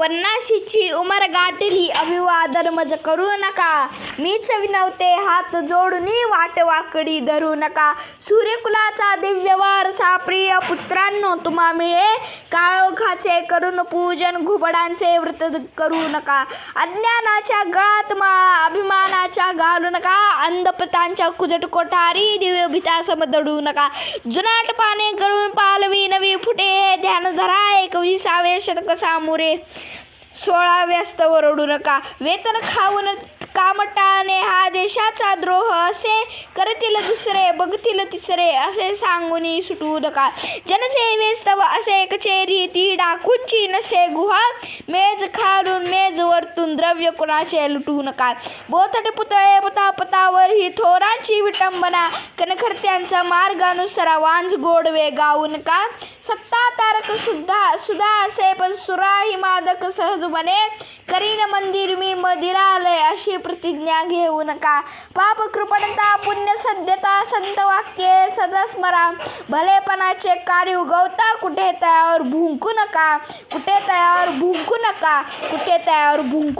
पन्नाशीची उमर गाठली अभिवादन मज करू नका. मीच विनवते हात जोडून वाट वाकडी धरू नका. सूर्यकुलाचा दिव्य वारसा प्रिय पुत्रांनो तुम्हा मिळे काळोखाचे करून पूजन घुबडांचे व्रत करू नका. अज्ञानाच्या गळात माळा अभिमानाच्या नका अंधपतांच्या कुजट कोठारी दिव्य भितासम दडू नका. जुनाट पाने करून पालवी नवी फुटे ध्यान धरा एकविसावे शतक सामोरे. सोळा व्यस्त वरडू नका. वेतन खाऊन काम टाळणे हा देशाचा द्रोह असे करतील दुसरे बघतील तिसरे असे सांगून सुटू नका. जनसेवेस्तव असे कचेरी ती डाकूंची नसे गुहा. मेज खालून मेज वरतून द्रव्य कुणाचे लुटू नका. बोथट पुतळे पतापतावर थोरांची विटंबना कनखडत्यांचा मार्ग अनुसरा वांज गोडवे गाऊ नका सत्ता तारक सुद्धा सुद्धा असे पण सुराही मादक सहज बने. करीन मंदिर मी मदिरालय अशी प्रतिज्ञा घेऊ नका पाप कृपणता पुण्य सद्यता संत वाक्ये सदा स्मरा. भलेपणाचे कार्य उगवता कुठे तयावर भुंकू नका कुठे तयावर भुंकू नका कुठे तयावर भुंकू